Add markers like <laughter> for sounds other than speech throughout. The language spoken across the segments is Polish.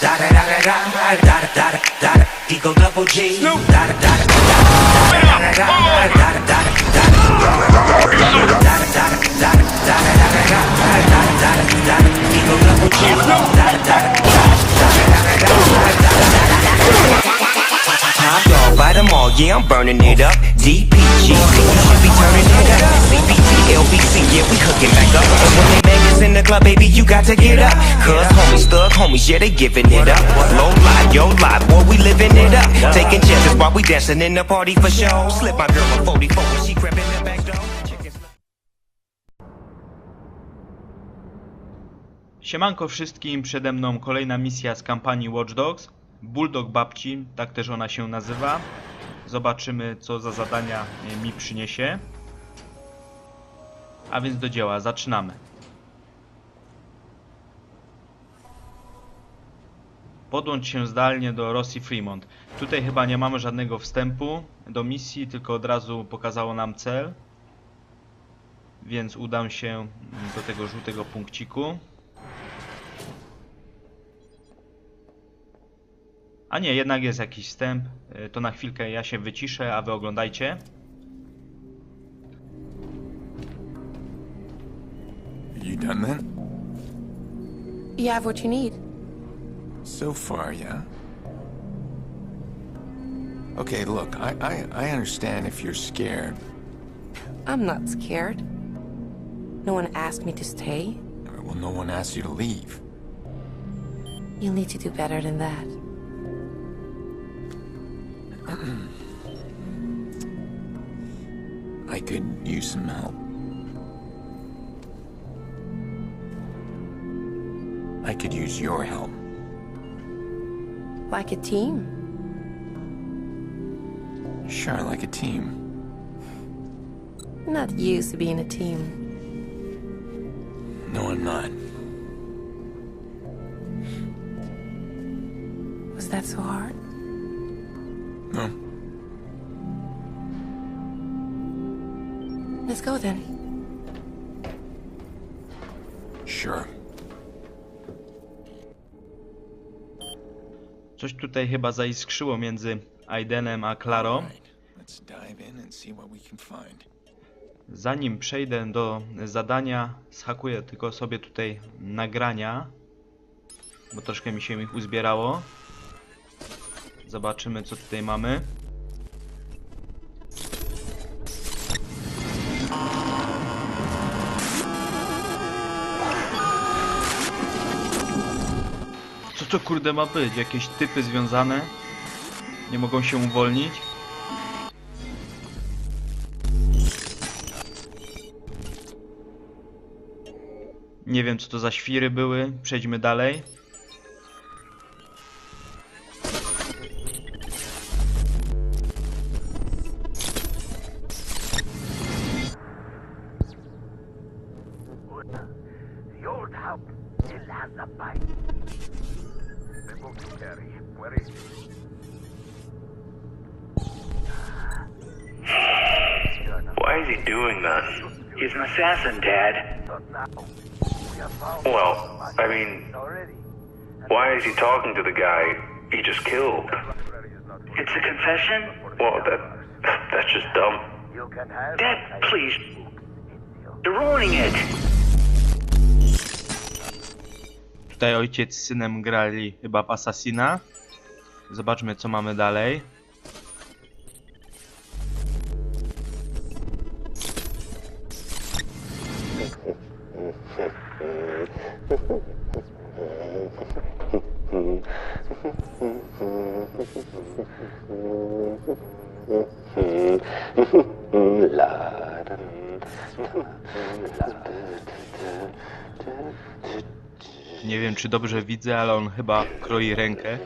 Da da da da da da da da da da Eagle double G. Da da da da da da da da da da da Eagle double G. them all, yeah, I'm burning it up. DPG, you should be turning it up. CPT, LBC, yeah, we hooking back up. And when they bang us in the club, baby, you got to get up. Cause homies, thug homies, yeah, they giving it up. Low lie, yo lie, boy, we living it up. Taking chances while we dancing in the party for show. Slip my girl a 44 when she crept in the back door. Siemanko wszystkim, przede mną kolejna misja z kampanii Watch Dogs. Bulldog babci, tak też ona się nazywa. Zobaczymy co za zadania e, mi przyniesie. A więc do dzieła, zaczynamy. Podłącz się zdalnie do Rossi Fremont. Tutaj chyba nie mamy żadnego wstępu do misji, tylko od razu pokazało nam cel. Więc udam się do tego żółtego punkciku. A nie, jednak jest jakiś wstęp. Y, To na chwilkę ja się wyciszę, a wy oglądajcie. You done that? You have what you need. So far, yeah. Okay, look, I, I, I understand if you're scared. I'm not scared. No one asked me to stay. Well, no one asked you to leave. You'll need to do better than that. <clears throat> I could use some help. I could use your help. Like a team. Sure, like a team. Not used to being a team. No, I'm not. Was that so hard? No. Let's go then. Sure. Coś tutaj chyba zaiskrzyło między Aidenem a Claro. Right. Let's dive in and see what we can find. Zanim przejdę do zadania, schakuję tylko sobie tutaj nagrania, bo troszkę mi się ich uzbierało. Zobaczymy co tutaj mamy. Co to kurde ma być? Jakieś typy związane? Nie mogą się uwolnić? Nie wiem co to za świry były. Przejdźmy dalej. Well, that that's just dumb. Dad, please. You're ruining it. Tutaj ojciec z synem grali chyba w Assassina. Zobaczmy co mamy dalej. Czy dobrze widzę, ale on chyba kroi rękę.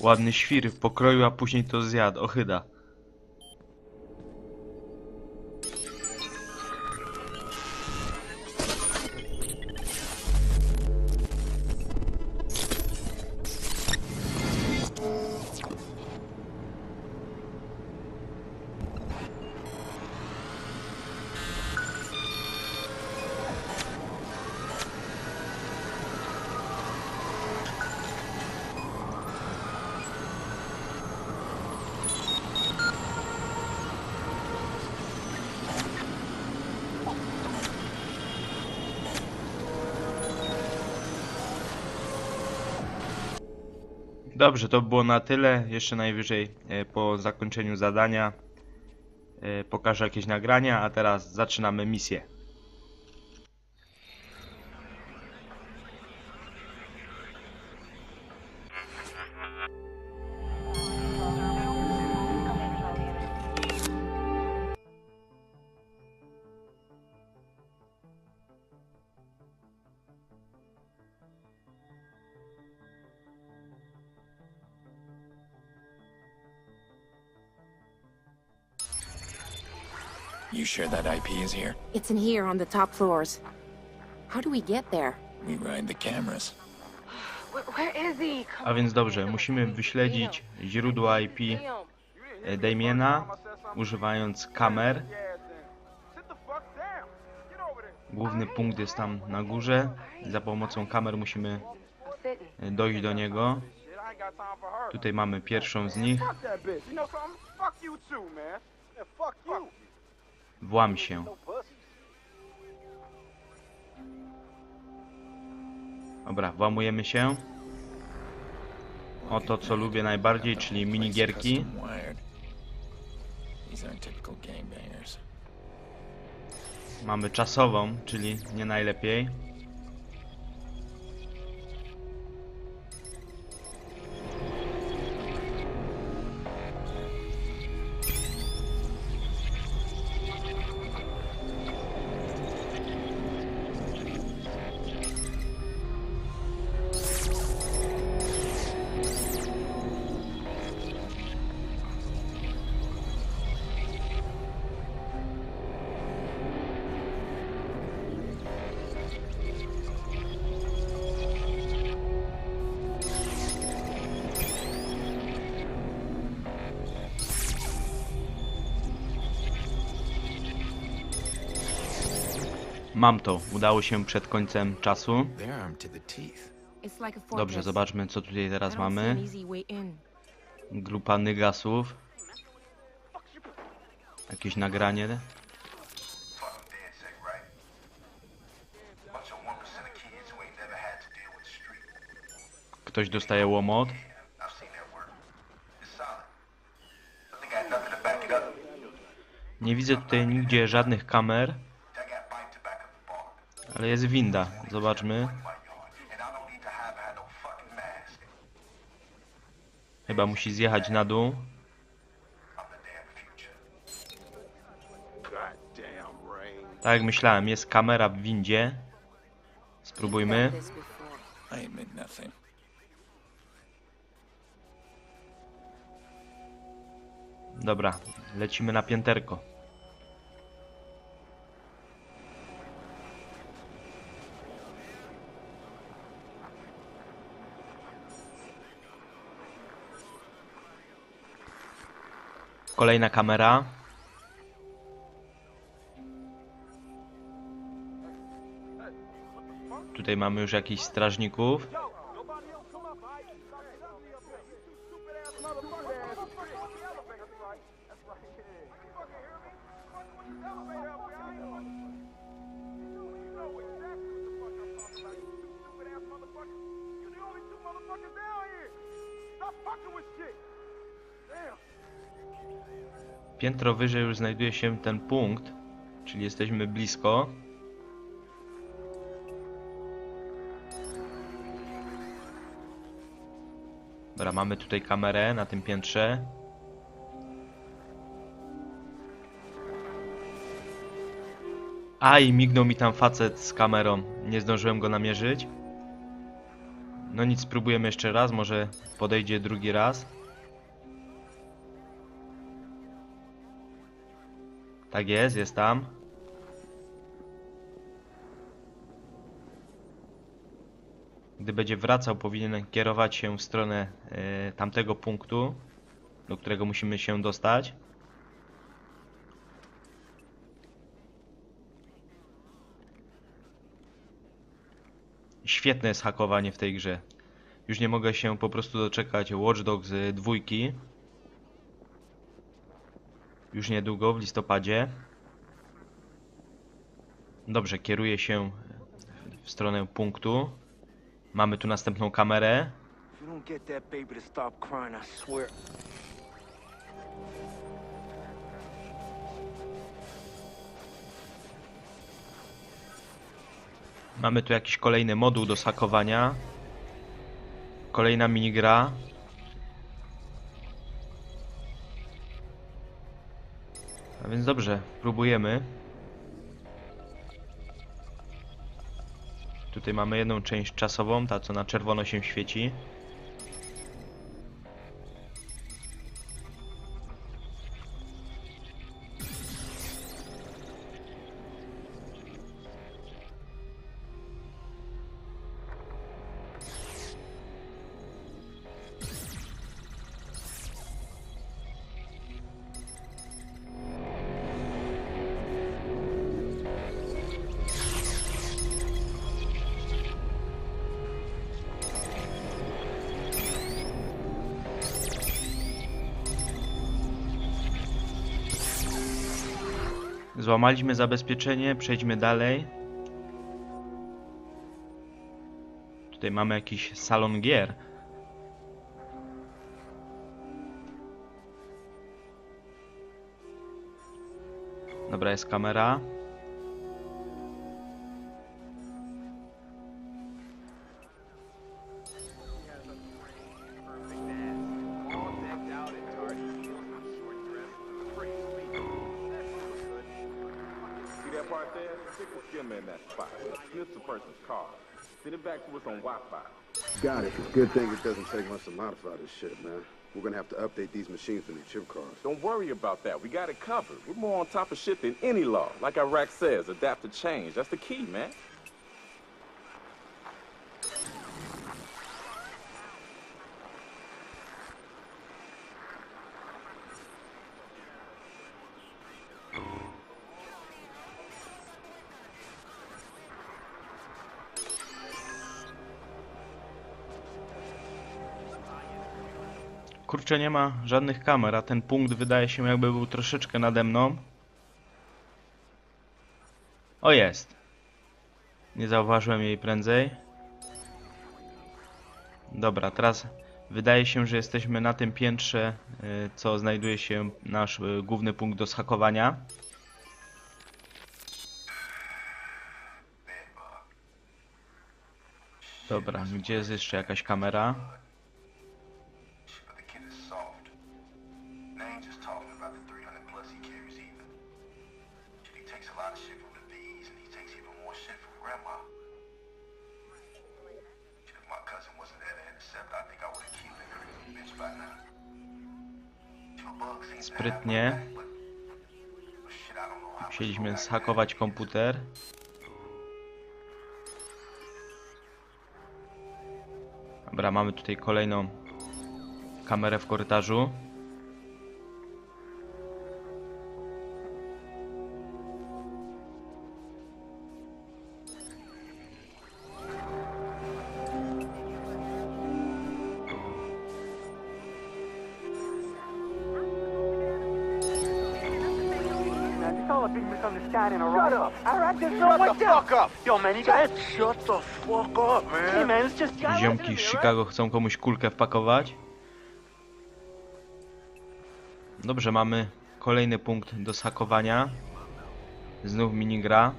Ładny świr w pokroju, a później to zjadł. Ochyda. Dobrze, to było na tyle. Jeszcze najwyżej e, po zakończeniu zadania e, pokażę jakieś nagrania, a teraz zaczynamy misję. Sure that IP is here? It's in here on the top floors. How do we get there? We ride the cameras. Where, where is he? Come A więc dobrze, musimy wyśledzić źródło IP e, Damiena, używając kamer. Główny punkt jest tam na górze. Za pomocą kamer musimy e, dojść do niego. Tutaj mamy pierwszą z nich. Włam się. Dobra, włamujemy się. O to, co lubię najbardziej, czyli minigierki. Mamy czasową, czyli nie najlepiej. Mam to, udało się przed końcem czasu. Dobrze, zobaczmy co tutaj teraz mamy. Grupa nygasów. Jakieś nagranie. dead sick, right? Bunch of 1% of kids who ain't never had to deal with the street. Ktoś dostaje łomot. Nie widzę tutaj nigdzie żadnych kamer, ale jest winda. Zobaczmy. Chyba musi zjechać na dół. Tak jak myślałem, jest kamera w windzie. Spróbujmy. Dobra, lecimy na pięterko. Kolejna kamera. Tutaj mamy już jakichś strażników. Piętro wyżej już znajduje się ten punkt, czyli jesteśmy blisko. Dobra, mamy tutaj kamerę na tym piętrze. Aj, mignął mi tam facet z kamerą. Nie zdążyłem go namierzyć. No nic, spróbujemy jeszcze raz, może podejdzie drugi raz. Tak jest, jest tam. Gdy będzie wracał, powinien kierować się w stronę e, tamtego punktu, do którego musimy się dostać. Świetne jest hakowanie w tej grze. Już nie mogę się po prostu doczekać Watch Dogs y, dwójki. Już niedługo, w listopadzie. Dobrze, kieruję się w stronę punktu. Mamy tu następną kamerę. Mamy tu jakiś kolejny moduł do sakowania. Kolejna minigra. A więc dobrze, próbujemy. Tutaj mamy jedną część czasową, ta co na czerwono się świeci. Złamaliśmy zabezpieczenie, przejdźmy dalej. Tutaj mamy jakiś salon gier. Dobra, jest kamera. Send it back to us on Wi-Fi. Got it. Good thing it doesn't take much to modify this shit, man. We're gonna have to update these machines for new chip cards. Don't worry about that. We got it covered. We're more on top of shit than any law. Like Iraq says, adapt to change. That's the key, man. Kurczę, nie ma żadnych kamer, a ten punkt wydaje się jakby był troszeczkę nade mną. O, jest. Nie zauważyłem jej prędzej. Dobra, teraz wydaje się, że jesteśmy na tym piętrze, y, co znajduje się nasz y, główny punkt do schakowania. Dobra, gdzie jest jeszcze jakaś kamera? Takes a lot of shit from the V's, and he takes even more shit from Grandma. If my cousin wasn't there to intercept, I think I would have killed that crazy bitch by now. Sprytnie. Musieliśmy zhakować komputer. Dobra, mamy tutaj kolejną kamerę w korytarzu. Up. All right, Shut the fuck up. Yo, man, you got Shut the fuck up, man. Hey, man, it's just... Ziomki z Chicago chcą komuś kulkę wpakować. Dobrze, mamy kolejny punkt do zhakowania. Znów minigra.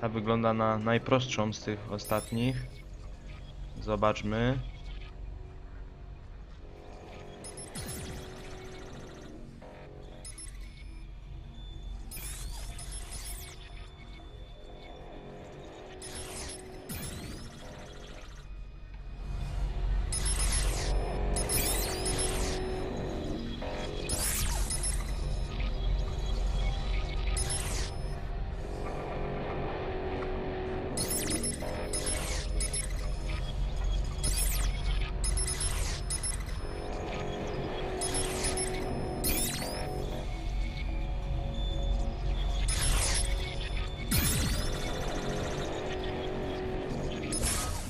Ta wygląda na najprostszą z tych ostatnich. Zobaczmy.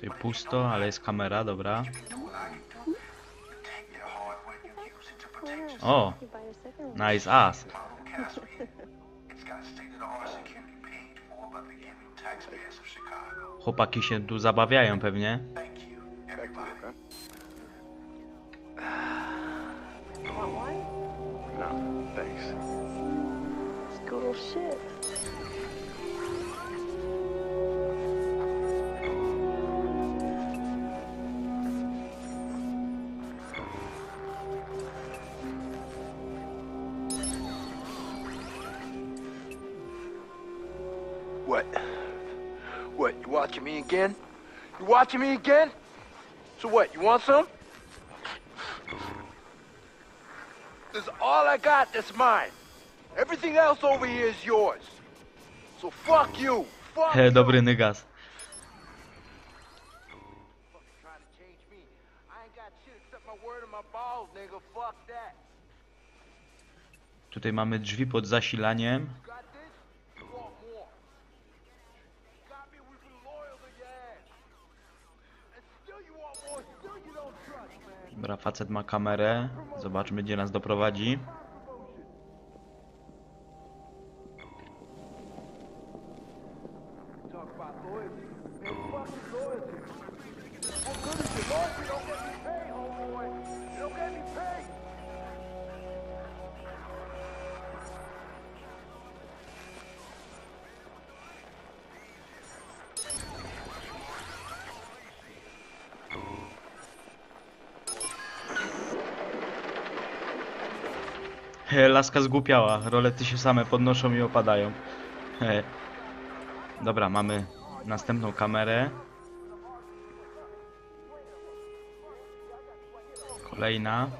Tutaj pusto, ale jest kamera, dobra. O! Nice ass. Chłopaki się tu zabawiają pewnie. What? What, you watching me again? You watching me again? So what, you want some? This is all I got that's mine. Everything else over here is yours. So fuck you. Fuck He, you. dobry nygas. Trying to change me. I ain't got shit except my word and my balls, nigga. Fuck that. Tutaj mamy drzwi pod zasilaniem. Dobra, facet ma kamerę. Zobaczmy, gdzie nas doprowadzi. Talk <laughs> laska zgłupiała. Rolety się same podnoszą i opadają. He. <laughs> Dobra, mamy następną kamerę. Kolejna.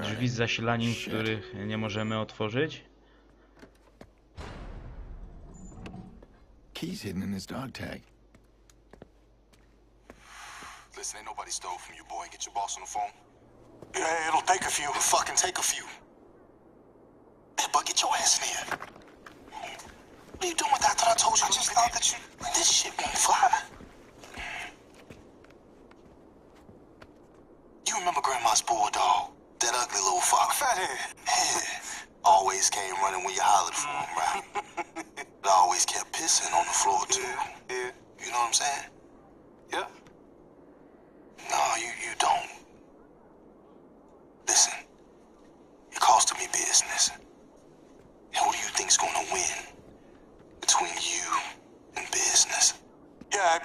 Drzwi z zasilaniem, których nie możemy otworzyć. Key's hidden in his dog tag. Listen, ain't nobody stole from you, boy. Get your boss on the phone. Yeah, it'll take a few. It'll fucking take a few. Hey, but get your ass in here. What are you doing with that? I I told you. I just thought that you. This shit won't fly. You remember Grandma's bulldog? That ugly little fuck. Fathead. Yeah. Always came running when you hollered for him, right? <laughs> but always kept pissing on the floor, too. Yeah. You know what I'm saying? Yeah. No, you, you don't. Listen, it costed me business. And who do you think's gonna win between you and business? Yeah,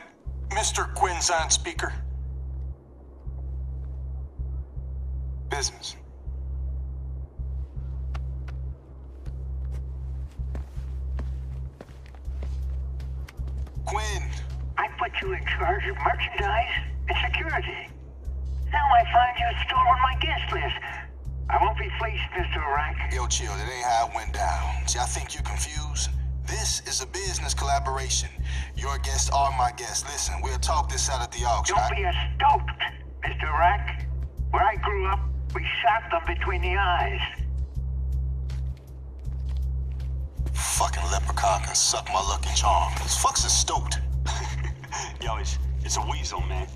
Mr. Quinn's on speaker. Business. Quinn, I put you in charge of merchandise and security. Now I find you stolen my guest list. I won't be fleeced, Mr. Rack. Yo, chill. That ain't how it went down. See, I think you're confused. This is a business collaboration. Your guests are my guests. Listen, we'll talk this out at the auction. Don't I- be a stoat, Mr. Rack. Where I grew up, we shot them between the eyes. Fucking leprechaun can suck my lucky charm. This fuck's a stoat. <laughs> Yo, it's, it's a weasel, man.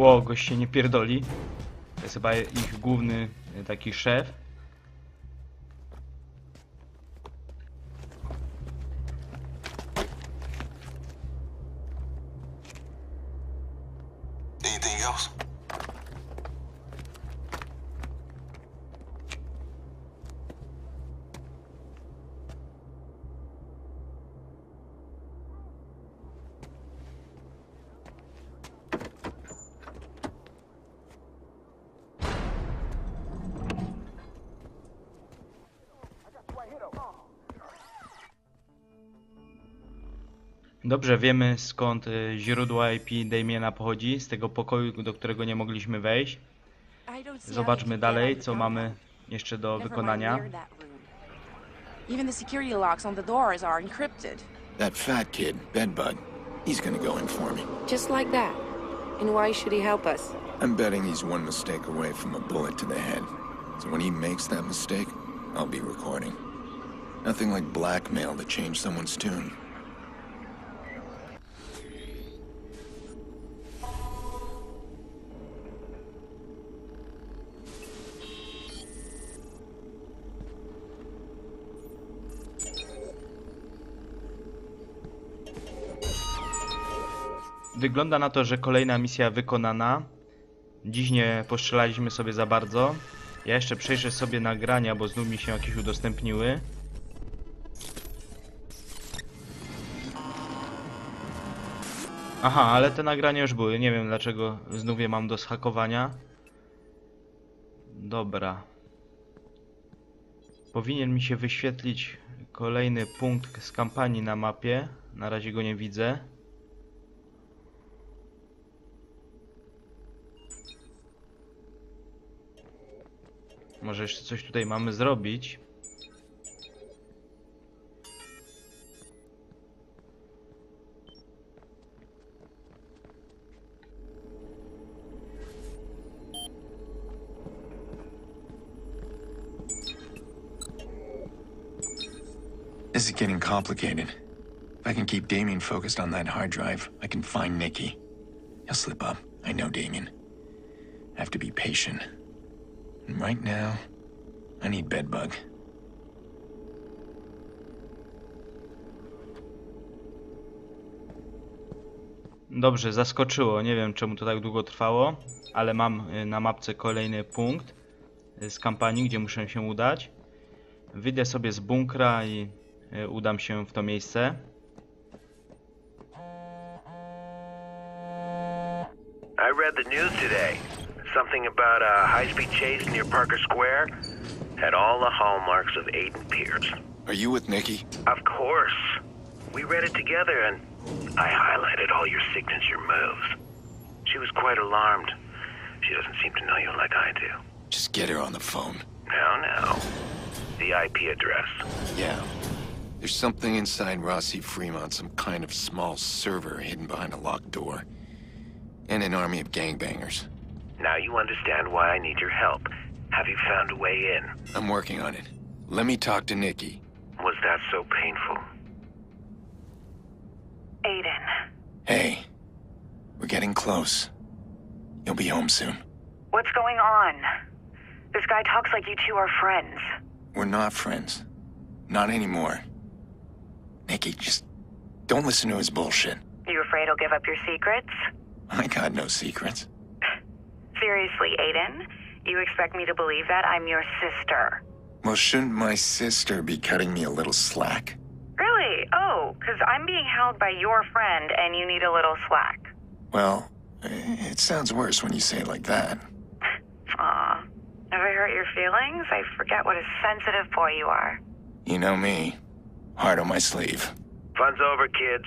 Ło, gość się nie pierdoli. To jest chyba ich główny e, taki szef. Dobrze wiemy skąd y, źródło IP Damiena pochodzi, z tego pokoju, do którego nie mogliśmy wejść. Zobaczmy dalej, co mamy jeszcze do wykonania. Even the security locks on the doors are encrypted. That fat kid, Bedbug, he's gonna go in for me. Just like that. And why should he help us? I'm betting he's one mistake away from a bullet to the head. So when he makes that mistake, I'll be recording. Nothing like blackmail to change someone's tune. Wygląda na to, że kolejna misja wykonana. Dziś nie postrzelaliśmy sobie za bardzo. Ja jeszcze przejrzę sobie nagrania, bo znów mi się jakieś udostępniły. Aha, ale te nagrania już były. Nie wiem dlaczego znów je mam do schakowania. Dobra. Powinien mi się wyświetlić kolejny punkt z kampanii na mapie. Na razie go nie widzę. Może jeszcze coś tutaj mamy zrobić. This is getting complicated. If I can keep Damien focused on that hard drive, I can find Nikki. He'll slip up. I know Damien. I have to be patient. And right now, I need Bedbug. Dobrze, zaskoczyło. Nie wiem czemu to tak długo trwało, ale mam y, na mapce kolejny punkt y, z kampanii, gdzie muszę się udać. Wyjdę sobie z bunkra i y, udam się w to miejsce. I read the news today. Something about a high-speed chase near Parker Square. Had all the hallmarks of Aiden Pierce. Are you with Nikki? Of course. We read it together and I highlighted all your signature moves. She was quite alarmed. She doesn't seem to know you like I do. Just get her on the phone. No, no. The IP address. Yeah. There's something inside Rossi Fremont, some kind of small server hidden behind a locked door. And an army of gangbangers. Now you understand why I need your help. Have you found a way in? I'm working on it. Let me talk to Nikki. Was that so painful? Aiden. Hey, we're getting close. You'll be home soon. What's going on? This guy talks like you two are friends. We're not friends. Not anymore. Nikki, just don't listen to his bullshit. You afraid he'll give up your secrets? I got no secrets. Seriously, Aiden? You expect me to believe that I'm your sister? Well, shouldn't my sister be cutting me a little slack? Really? Oh, because I'm being held by your friend and you need a little slack. Well, it sounds worse when you say it like that. <laughs> Aw. Have I hurt your feelings? I forget what a sensitive boy you are. You know me. Heart on my sleeve. Fun's over, kids.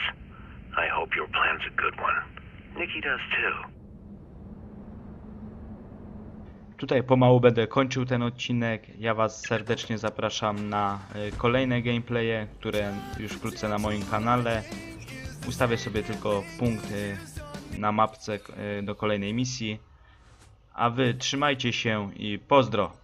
I hope your plan's a good one. Nikki does too. Tutaj pomału będę kończył ten odcinek. Ja Was serdecznie zapraszam na y, kolejne gameplaye, które już wkrótce na moim kanale. Ustawię sobie tylko punkty na mapce y, do kolejnej misji. A Wy trzymajcie się i pozdro!